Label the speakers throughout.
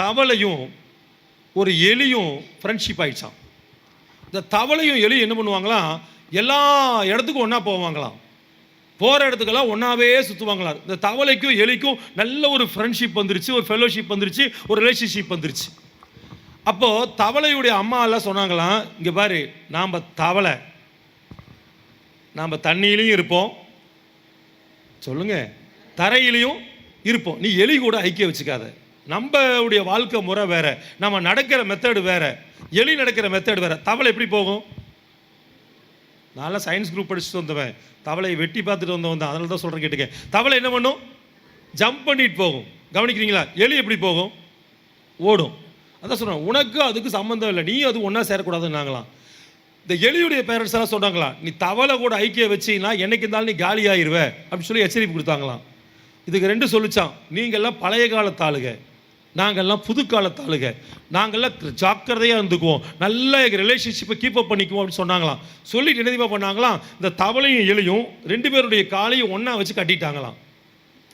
Speaker 1: தவளையும் ஒரு எலியும் ஃப்ரெண்ட்ஷிப் ஆயிடுச்சான் இந்த தவளையும் எலியும் என்ன பண்ணுவாங்களாம் எல்லா இடத்துக்கும் ஒன்றா போவாங்களாம். போகிற இடத்துக்கெல்லாம் ஒன்றாவே சுற்றுவாங்களாம் இந்த தவளைக்கும் எலிக்கும் நல்ல ஒரு ஃப்ரெண்ட்ஷிப் வந்துருச்சு ஒரு ஃபெலோஷிப் வந்துருச்சு ஒரு ரிலேஷன்ஷிப் வந்துருச்சு. அப்போது தவளையுடைய அம்மா எல்லாம் சொன்னாங்களாம் இங்கே பாரு நாம் தவளை நாம் தண்ணியிலையும் இருப்போம். சொல்லுங்கள் தரையிலையும் இருப்போம். நீ எலி கூட ஐக்கிய வச்சுக்காத. நம்மளுடைய வாழ்க்கை முறை வேற. நம்ம நடக்கிற மெத்தடு வேற. எலி நடக்கிற மெத்தடு வேற. தவளை எப்படி போகும்? நான்லாம் சயின்ஸ் குரூப் படிச்சுட்டு வந்தவன். தவளையை வெட்டி பார்த்துட்டு வந்தவன் தான். அதனால தான் சொல்கிறேன் கேட்டுக்க. தவளை என்ன பண்ணும்? ஜம்ப் பண்ணிட்டு போகும். கவனிக்கிறீங்களா? எலி எப்படி போகும்? ஓடும். அதான் சொல்கிறேன் உனக்கு அதுக்கு சம்மந்தம் இல்லை. நீ அது ஒன்றா சேரக்கூடாதுன்னாங்களாம் இந்த எலியுடைய பேரண்ட்ஸ் எல்லாம் சொன்னாங்களா நீ தவளை கூட ஐக்கிய வச்சின்னா என்னைக்கு இருந்தாலும் நீ காலி ஆயிடுவே அப்படின்னு சொல்லி எச்சரிப்பு கொடுத்தாங்களாம். இதுக்கு ரெண்டு சொல்லிச்சான் நீங்கள்லாம் பழைய காலத்து ஆளுக நாங்கள்லாம் புது காலத்து நாங்கள்லாம் ஜாக்கிரதையாக இருந்துக்குவோம். நல்ல ரிலேஷன்ஷிப்பை கீப் அப் பண்ணிக்குவோம் அப்படின்னு சொன்னாங்களாம். சொல்லிட்டு என்ன பண்ணாங்களாம். இந்த தவளையும் எலியும் ரெண்டு பேருடைய காலையும் ஒன்றா வச்சு கட்டிட்டாங்களாம்.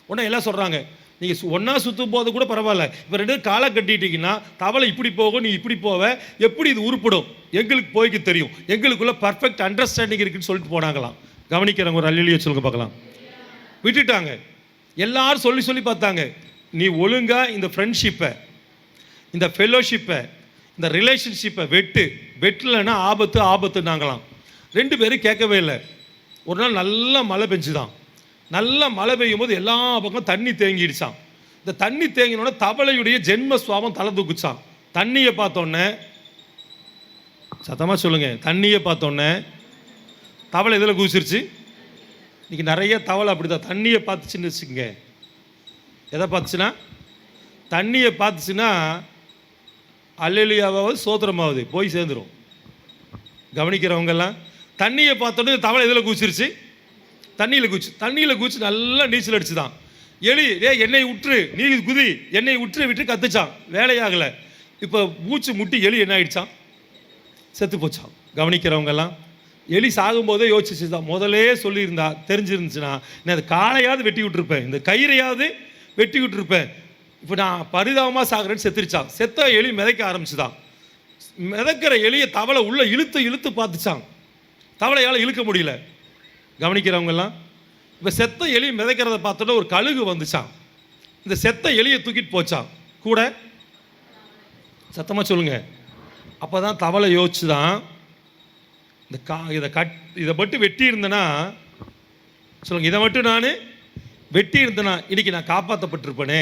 Speaker 1: உடனே எல்லாம் சொல்கிறாங்க நீங்கள் ஒன்றா சுற்றும் போது கூட பரவாயில்ல. இப்போ ரெண்டு காலை கட்டிட்டீங்கன்னா தவளை இப்படி போகும் நீ இப்படி போவ. எப்படி இது உருப்படும்? எங்களுக்கு போய்க்கு தெரியும். எங்களுக்குள்ள பர்ஃபெக்ட் அண்டர்ஸ்டாண்டிங் இருக்குன்னு சொல்லிட்டு போனாங்களாம். கவனிக்கிறவங்க ஒரு அல்லிலியை சொல்லுங்க பார்க்கலாம். விட்டுட்டாங்க. எல்லாரும் சொல்லி சொல்லி பார்த்தாங்க. நீ ஒழுங்கா இந்த ஃப்ரெண்ட்ஷிப்பை இந்த ஃபெல்லோஷிப்பை இந்த ரிலேஷன்ஷிப்பை வெட்டு. வெட்டலைன்னா ஆபத்து ஆபத்துனாங்களாம் ரெண்டு பேரும் கேட்கவே இல்லை. ஒரு நாள் நல்ல மழை பெஞ்சுதான். நல்லா மழை பெய்யும் போது எல்லா பக்கம் தண்ணி தேங்கிடுச்சான் இந்த தண்ணி தேங்கினோடனே தவளையுடைய ஜென்ம சுவாபம் தலை தூக்குச்சான் தண்ணியை பார்த்தோன்னே சத்தமாக சொல்லுங்கள் தண்ணியை பார்த்தோன்னே தவளை இதில் குதிச்சிருச்சு? இன்னைக்கு நிறைய தவளை அப்படிதான். தண்ணியை பார்த்துச்சுன்னு வச்சுக்கோங்க. எதை பார்த்துச்சுன்னா? தண்ணியை பார்த்துச்சுன்னா அல்லலியாவது சோத்திரமாவது போய் சேர்ந்துரும். கவனிக்கிறவங்கெல்லாம் தண்ணியை பார்த்தோன்னே தவளை இதில் குதிச்சிருச்சு. தண்ணியில் குதிச்சு தண்ணியில் குச்சி நல்லா நீச்சல் அடிச்சுதான். எலி ஏ என்னை விட்டுரு நீ குதி என்னை விட்டுரு விட்டு கத்துச்சான் வேலையாகலை. இப்போ மூச்சு முட்டி எலி என்ன ஆயிடுச்சான் செத்து போச்சான் கவனிக்கிறவங்கெல்லாம் எலி சாகும்போதே யோசிச்சு தான் முதலே சொல்லியிருந்தா தெரிஞ்சிருந்துச்சுன்னா நான் அது காலையாவது வெட்டி விட்டுருப்பேன். இந்த கயிறையாவது வெட்டி இருப்பேன் இப்போ நான் பரிதாபமாக சாகுறேன்னு செத்துருச்சான். செத்த எலி மிதைக்க ஆரம்பிச்சுதான். மிதக்கிற எலியை தவளை உள்ளே இழுத்து இழுத்து பார்த்துச்சான். தவளையால் இழுக்க முடியல. கவனிக்கிறவங்கெல்லாம் இப்போ செத்த எலி மிதக்கிறத பார்த்தோட ஒரு கழுகு வந்துச்சான். இந்த செத்த எலியை தூக்கிட்டு போச்சான். கூட சத்தமாக சொல்லுங்க. அப்போ தான் தவளை யோசிச்சு தான் இந்த கா இதை கட் இதை மட்டும் வெட்டியிருந்தேன்னா சொல்லுங்கள் இதை மட்டும் நான் வெட்டி இருந்தேன்னா இன்னைக்கு நான் காப்பாற்றப்பட்டிருப்பேனே